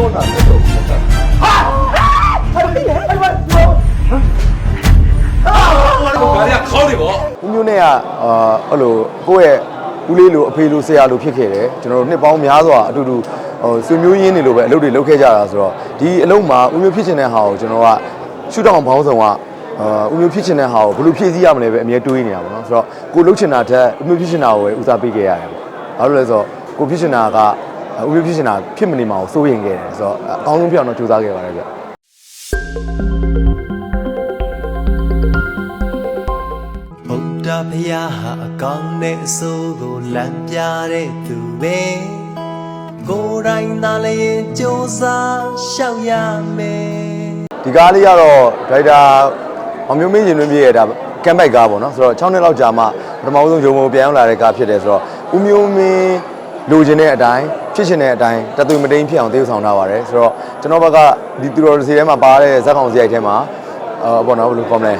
တော့တာတက်တော့ဟာဟာဟဲ့ဟဲ့ဟဲ့ဟဲ့ဘာလဲခေါင်းနေပေါ့ဦးမျိုးနဲ့ကအာအဲ့လိုကိုယ့်ရဲ့ဦးလေးလိုအဖေလိုဆရာလိုဖြစ်ခဲ့တယ်ကျွန်တော်တို့နှစ်ပေါင်းများစွာအတူတူဟိုဆွေမျိုးရင်းနေလို့ပဲအလုပ်တွေလုပ်ခဲ့ကြတာဆိုတော့ဒီအလုပ်မှာဦးမျိုးဖြစ်ချင်တဲ့ဟာကိုကျွန်တော်ကရှုထောင့်ဘောင်းဆောင်ကအာဦးမျိုးဖြစ်ချင်တဲ့ဟာကိုဘယ်လိုဖြည့်ဆည်းရမလဲပဲအမြဲတွေးနေတာပေါ့နော်ဆိုတော့ကိုလှုပ်ချင်တာထက်ဦးမျိုးဖြစ်ချင်တာကိုပဲဦးစားပေးခဲ့ရတယ်ပေါ့ဘာလို့လဲဆိုတော့ကိုဖြစ်ချင်တာက ဦးမျိုးဖြစ်ချင်တာဖြစ်မနေမှာကိုစိုးရင်ခဲ့တယ်ဆိုတော့အကောင်းဆုံးပြောင်းတော့ကြိုးစားခဲ့ပါတယ်ဗျဗုဒ္ဓဘုရားဟာအကောင်းနဲ့အဆိုးကိုလမ်းပြတဲ့သူပဲကိုယ်တိုင်သာလျင်စူးစမ်းရှောက်ရမယ်ဒီကားလေးကတော့ဒိုက်တာအောင်မျိုးမင်းရင်တွင်ပြည့်ရတာကမ်ဘိုက်ကားပေါ့နော်ဆိုတော့6နှစ်လောက်ကြာမှပထမဆုံးရုံမပြန်ရောက်လာတဲ့ကားဖြစ်တယ်ဆိုတော့ဦးမျိုးမင်းလိုချင်တဲ့အတိုင်း ဖြစ်ချင်တဲ့အတိုင်းတသွေမတိန်ဖြစ်အောင်တည်ဆောင်ထားပါတယ်ဆိုတော့ကျွန်တော်ဘက်ကဒီသူတော်စီထဲမှာပါတဲ့ဇက်ကောင်စီရိုက်ထဲမှာအော်ပေါ့နော်ဘယ်လိုခေါ်မလဲ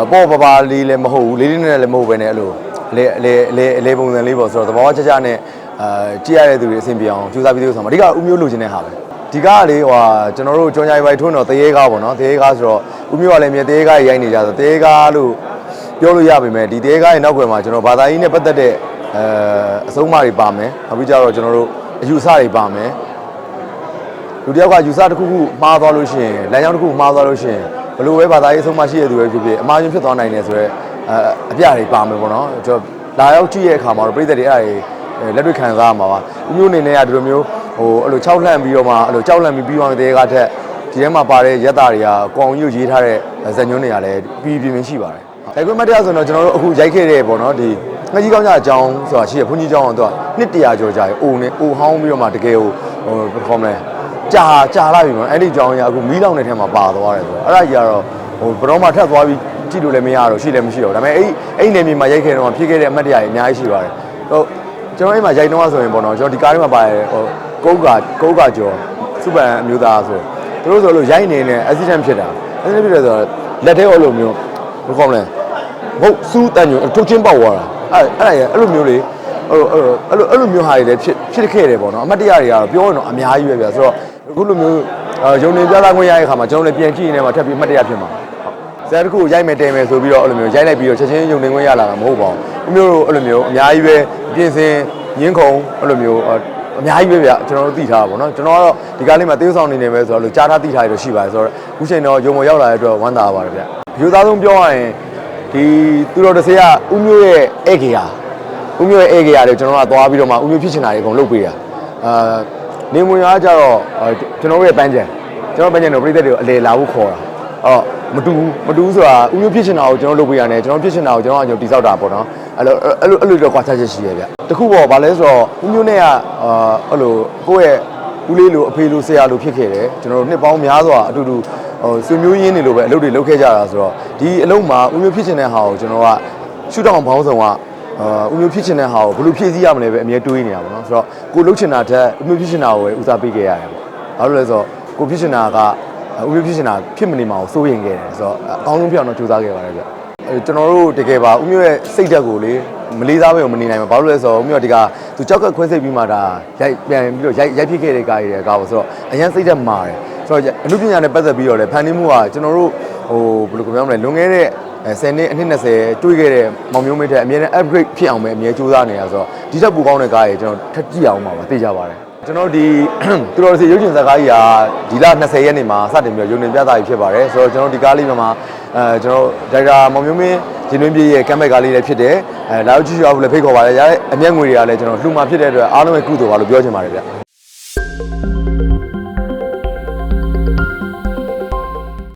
အပေါ့ပပါလေးလည်းမဟုတ်ဘူးလေးလေးနက်နက်လည်းမဟုတ်ပဲねအဲ့လိုလေလေလေလေပုံစံလေးပေါ့ဆိုတော့သဘောကျကျနဲ့အာကြည့်ရတဲ့သူတွေအဆင်ပြေအောင်ကြိုးစားပြီးတည်ဆောင်ပါအဓိကဦးမျိုးလိုချင်တဲ့ဟာပဲဒီကားကလေဟိုဟာကျွန်တော်တို့ကြောင်ကြိုင်ပိုင်ထွန်းတော့တရေကားပေါ့နော်တရေကားဆိုတော့ဦးမျိုးကလည်းမြေတရေကားရိုက်နေကြဆိုတရေကားလို့ပြောလို့ရပါမယ်ဒီတရေကားရဲ့နောက်ွယ်မှာကျွန်တော်ဘာသာရေးနဲ့ပတ်သက်တဲ့အဲအဆုံးအမတွေပါမယ်နောက်ပြီးကြတော့ကျွန်တော်တို့ အယူအဆတွေပါမယ်လူတစ်ယောက်ကယူဆတစ်ခုခုမှားသွားလို့ရှိရင်လမ်းကြောင်းတစ်ခုမှားသွားလို့ရှိရင်ဘယ်လိုပဲဘာသာရေးအဆုံးမရှိတဲ့သူပဲဖြစ်ဖြစ်အမှားယွင်းဖြစ်သွားနိုင်တယ်ဆိုတော့အဲအပြတွေပါမယ်ပေါ့နော်ကျွန်တော်လာရောက်ကြည့်ရဲ့အခါမှာတော့ပြည်သက်တွေအဲ့ဒါတွေလက်တွေ့ခံစားရမှာပါဦးမျိုးအနေနဲ့ကဒီလိုမျိုးဟိုအဲ့လို၆လှန့်ပြီးတော့မှအဲ့လိုကြောက်လန့်ပြီးပြီးသွားတဲ့ကထက်ဒီထဲမှာပါတဲ့ရက်တာတွေကကောင်းရုပ်ရေးထားတဲ့ဇာညွှန်းတွေကလည်းပြီးပြင်းပြင်းရှိပါတယ်။ဒါကွမတရားဆိုတော့ကျွန်တော်တို့အခုရိုက်ခဲ့တဲ့ပေါ့နော်ဒီ ငကြီးကောင်းကြအကြောင်းဆိုတာရှိရဘုန်းကြီးကျောင်းအောင်သူကနှစ်တရာကျော်ကြာရေအိုနဲ့အိုဟောင်းပြီးတော့မှတကယ်ဟိုဟိုဘယ်လိုခေါ်မလဲကြာကြာလာပြီပေါ့အဲ့ဒီကျောင်းကြီးကအခုမီးလောင်တဲ့ထဲမှာပါသွားတယ်ဆိုတော့အဲ့ဒါကြီးကတော့ဟိုဘယ်တော့မှထပ်သွားပြီးကြည့်လို့လည်းမရတော့ရှိလည်းမရှိတော့ဒါပေမဲ့အဲ့အဲ့နေမြေမှာရိုက်ခဲ့တော့ဖြစ်ခဲ့တဲ့အမှတ်တရတွေအများကြီးရှိပါတယ်ဟိုကျွန်တော်အဲ့မှာရိုက်တော့ဆိုရင်ပေါ့နော်ကျွန်တော်ဒီကားထဲမှာပါတယ်ဟိုကုန်းကကုန်းကကျော်စူပန်အမျိုးသားဆိုသူတို့ဆိုလို့ရိုက်နေနေ accident ဖြစ်တာ accident ဖြစ်တယ်ဆိုတော့လက်ထဲဟိုလိုမျိုးဘယ်လိုခေါ်မလဲမဟုတ်စူးတန်ညိုထုတ်ချင်းပေါက်သွားတာ အဲ့အဲ့အဲ့လိုမျိုးတွေဟိုအဲ့လိုအဲ့လိုမျိုးဟာတွေလည်းဖြစ်ဖြစ်ခဲ့တယ်ပေါ့နော်အမှတ်တရတွေကတော့ပြောရင်တော့အများကြီးပဲဗျာဆိုတော့အခုလိုမျိုးရုံနေပြသခွင့်ရတဲ့အခါမှာကျွန်တော်လည်းပြန်ကြည့်နေတယ်မှာထပ်ပြီးအမှတ်တရဖြစ်မှာဇာတ်တစ်ခုရိုက်မယ်တင်မယ်ဆိုပြီးတော့အဲ့လိုမျိုးရိုက်လိုက်ပြီးတော့ချက်ချင်းရုံနေခွင့်ရလာတာမဟုတ်ပါဘူးမျိုးတို့အဲ့လိုမျိုးအများကြီးပဲပြင်ဆင်ရင်းခုံအဲ့လိုမျိုးအများကြီးပဲဗျကျွန်တော်တို့သိထားပါဗောနော်ကျွန်တော်ကတော့ဒီကားလေးမှာတေးဆောင်နေနေပဲဆိုတော့လို့ကြားထားသိထားရတော့ရှိပါတယ်ဆိုတော့အခုချိန်တော့ရုံပေါ်ရောက်လာတဲ့အတွက်ဝမ်းသာပါတယ်ဗျရိုးသားဆုံးပြောရရင် ဒီသူတော်တစ်စေကဥမျိုးရဲ့ဧကေယာဥမျိုးရဲ့ဧကေယာတွေကျွန်တော်ကသွားပြီးတော့မှဥမျိုးဖြစ်ချင်တာတွေအကုန်လုပ်ပေးတာအာနေမွေရကြတော့ကျွန်တော်ရဲ့ပန်းချံကျွန်တော်ပန်းချံတော့ပြည်သက်တွေကိုအလေလာဖို့ခေါ်တာအော်မတူဘူးမတူဘူးဆိုတာဥမျိုးဖြစ်ချင်တာကိုကျွန်တော်လုပ်ပေးရတယ်ကျွန်တော်ဖြစ်ချင်တာကိုကျွန်တော်အကျိုးတိဆောက်တာပေါ့နော်အဲ့လိုအဲ့လိုအဲ့လိုတော့ကွာခြားချက်ရှိရဲ့ဗျတခုပေါ့ဗာလဲဆိုတော့ဥမျိုးနဲ့ကအာအဲ့လိုကိုယ့်ရဲ့ဦးလေးလိုအဖေလိုဆရာလိုဖြစ်ခဲ့တယ်ကျွန်တော်တို့နှစ်ပေါင်းများစွာအတူတူ ဟိုဆွေမျိုးရင်းနေလို့ပဲအလုပ်တွေလုပ်ခဲ့ကြတာဆိုတော့ဒီအလုပ်မှာဥမျိုးဖြစ်ချင်တဲ့ဟာကိုကျွန်တော်ကရှုထောင့်ဘောင်းဆောင်ကအာဦးမျိုးဖြစ်ချင်တဲ့ဟာကိုဘယ်လိုဖြည့်ဆည်းရမလဲပဲအမြဲတွေးနေတာပေါ့နော်ဆိုတော့ကိုလှုပ်ချင်တာထက်ဦးမျိုးဖြစ်ချင်တာကိုပဲဦးစားပေးခဲ့ရတယ်ပေါ့ဘာလို့လဲဆိုတော့ကိုဖြစ်ချင်တာကဦးမျိုးဖြစ်ချင်တာဖြစ်မနေမှာကိုစိုးရင်ခဲ့တယ်ဆိုတော့အကောင်းဆုံးပြောင်းတော့ကြိုးစားခဲ့ပါတယ်ဗျအဲကျွန်တော်တို့တကယ်ပါဦးမျိုးရဲ့စိတ်ဓာတ်ကိုလေမလေးစားပဲမနေနိုင်ဘူးဘာလို့လဲဆိုတော့ဦးမျိုးကဒီကသူကြောက်ကခွဲစိတ်ပြီးမှဒါရိုက်ပြန်ပြီးတော့ရိုက်ရိုက်ဖြစ်ခဲ့တဲ့ကားတွေကားပေါ့ဆိုတော့အရန်စိတ်ဓာတ်မာတယ် ဆိုတော့အမှုပညာနဲ့ပတ်သက်ပြီးတော့လေဖန်တီးမှုကကျွန်တော်တို့ဟိုဘယ်လိုပြောမလဲလွန်ခဲ့တဲ့အဲ10နှစ်အနှစ်20တွေးခဲ့တဲ့မောင်မျိုးမိတ်တဲ့အမြဲတမ်း upgrade ဖြစ်အောင်ပဲအမြဲကြိုးစားနေတာဆိုတော့ဒီထက်ပိုကောင်းတဲ့ကားတွေကျွန်တော်ထပ်ကြည့်အောင်ပါပါသိကြပါတယ်ကျွန်တော်ဒီသူတော်စီရုပ်ရှင်ဇာတ်ကားကြီးကဒီလ20ရက်နေ့မှာစတင်ပြီးတော့ရုံတင်ပြသရေးဖြစ်ပါတယ်ဆိုတော့ကျွန်တော်ဒီကားလေးမှာအဲကျွန်တော်ဒိုက်တာမောင်မျိုးမင်းဂျင်းတွင်းပြေးရဲ့ကမ်ဘက်ကားလေးလည်းဖြစ်တယ်အဲလာရောက်ကြည့်ရအောင်လည်းဖိတ်ခေါ်ပါတယ်ရတဲ့အမျက်ငွေတွေကလည်းကျွန်တော်လှူမှာဖြစ်တဲ့အတွက်အားလုံးရဲ့ကုသိုလ်ပါလို့ပြောချင်ပါတယ်ဗျ